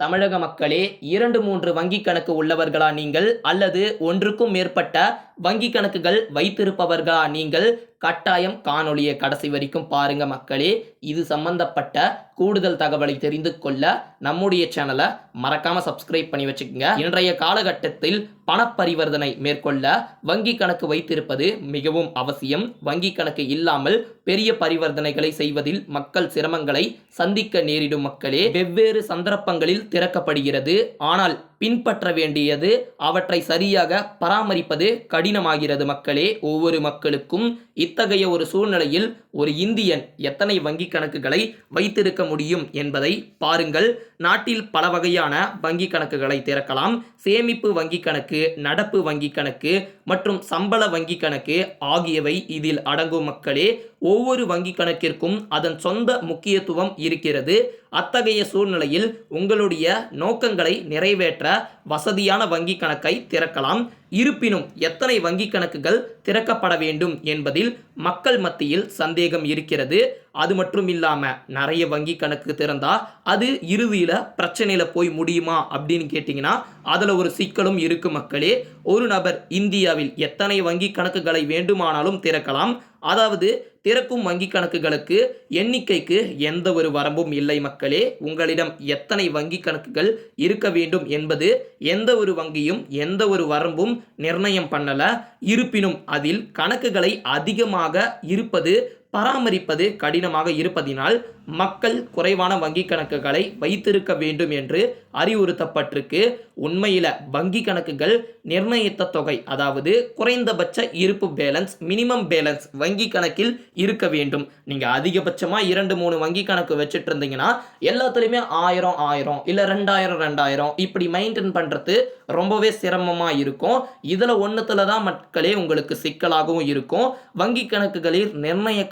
தமிழக மக்களே இரண்டு மூன்று வங்கி கணக்கு உள்ளவர்களா நீங்கள்? அல்லது ஒன்றுக்கும் மேற்பட்ட வங்கி கணக்குகள் வைத்திருப்பவர்களா நீங்கள்? கட்டாயம் காணொளியை கடைசி வரைக்கும் பாருங்க மக்களே. இது சம்பந்தப்பட்ட கூடுதல் தகவலை தெரிந்து கொள்ள நம்முடைய சேனலை மறக்காம சப்ஸ்கிரைப் பண்ணி வச்சுக்கோங்க. இன்றைய காலகட்டத்தில் பணப்பரிவர்த்தனை மேற்கொள்ள வங்கி கணக்கு வைத்திருப்பது மிகவும் அவசியம். வங்கி கணக்கு இல்லாமல் பெரிய பரிவர்த்தனைகளை செய்வதில் மக்கள் சிரமங்களை சந்திக்க நேரிடும் மக்களே. வெவ்வேறு சந்தர்ப்பங்களில் திறக்கப்படுகிறது. ஆனால் பின்பற்ற வேண்டியது அவற்றை சரியாக பராமரிப்பது கடினமாகிறது மக்களே. ஒவ்வொரு மக்களுக்கும் இத்தகைய ஒரு சூழ்நிலையில் ஒரு இந்தியன் எத்தனை வங்கி கணக்குகளை வைத்திருக்க முடியும் என்பதை பாருங்கள். நாட்டில் பல வகையான வங்கி கணக்குகளை திறக்கலாம். சேமிப்பு வங்கி கணக்கு நடப்பு வங்கி கணக்கு மற்றும் சம்பள வங்கி கணக்கு ஆகியவை இதில் அடங்கும் மக்களே. ஒவ்வொரு வங்கி கணக்கிற்கும் அதன் சொந்த முக்கியத்துவம் இருக்கிறது. அத்தகைய சூழ்நிலையில் உங்களுடைய நோக்கங்களை நிறைவேற்ற வசதியான வங்கி கணக்கை திறக்கலாம். இருப்பினும் எத்தனை வங்கி கணக்குகள் திறக்கப்பட வேண்டும் என்பதில் மக்கள் மத்தியில் சந்தேகம் இருக்கிறது. அது மட்டும் இல்லாமல் நிறைய வங்கி கணக்கு திறந்தா அது இறுதியில் பிரச்சனையில் போய் முடியுமா அப்படின்னு கேட்டிங்கன்னா அதில் ஒரு சிக்கலும் இருக்கு மக்களே. ஒரு நபர் இந்தியாவில் எத்தனை வங்கி கணக்குகளை வேண்டுமானாலும் திறக்கலாம். அதாவது திறக்கும் வங்கி கணக்குகளுக்கு எண்ணிக்கைக்கு எந்த ஒரு வரம்பும் இல்லை மக்களே. உங்களிடம் எத்தனை வங்கி கணக்குகள் இருக்க வேண்டும் என்பது எந்த ஒரு வங்கியும் எந்த ஒரு வரம்பும் நிர்ணயம் பண்ணல. இருப்பினும் அதில் கணக்குகளை அதிகமாக இருப்பது பராமரிப்பது கடினமாக இருப்பதினால் மக்கள் குறைவான வங்கி கணக்குகளை வைத்திருக்க வேண்டும் என்று அறிவுறுத்தப்பட்டிருக்கு. உண்மையில வங்கி கணக்குகள் நிர்ணயித்த தொகை அதாவது குறைந்தபட்ச இருப்பு பேலன்ஸ் மினிமம் பேலன்ஸ் வங்கி கணக்கில் இருக்க வேண்டும். நீங்க அதிகபட்சமா இரண்டு மூணு வங்கி கணக்கு வச்சுட்டு இருந்தீங்கன்னா எல்லாத்துலேயுமே ஆயிரம் ஆயிரம் இல்லை ரெண்டாயிரம் ரெண்டாயிரம் இப்படி மெயின்டைன் பண்றது ரொம்பவே சிரமமா இருக்கும். இதுல ஒன்றுத்துல தான் மக்களே உங்களுக்கு சிக்கலாகவும் இருக்கும். வங்கி கணக்குகளில்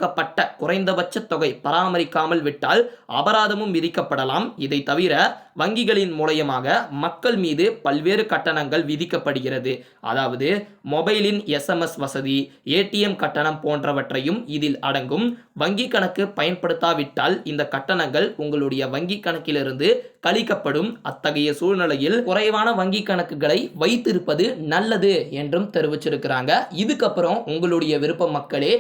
நிர்ணயிக்கப்பட்ட குறைந்தபட்ச தொகை பராமரிக்காமல் விட்டால் அபராதமும் விதிக்கப்படலாம். இதை தவிர வங்கிகளின் மூலயமாக மக்கள் மீது பல்வேறு கட்டணங்கள் விதிக்கப்படுகிறது. அதாவது மொபைலின் எஸ்எம்எஸ் வசதி ஏடிஎம் கட்டணம் போன்றவற்றையும் இதில் அடங்கும். வங்கி கணக்கு பயன்படுத்தாவிட்டால் இந்த கட்டணங்கள் உங்களுடைய வங்கி கணக்கிலிருந்து கழிக்கப்படும். அத்தகைய சூழ்நிலையில் குறைவான வங்கி கணக்குகளை வைத்திருப்பது நல்லது என்றும் தெரிவிச்சிருக்கிறாங்க. இதுக்கப்புறம் உங்களுடைய விருப்ப மக்களே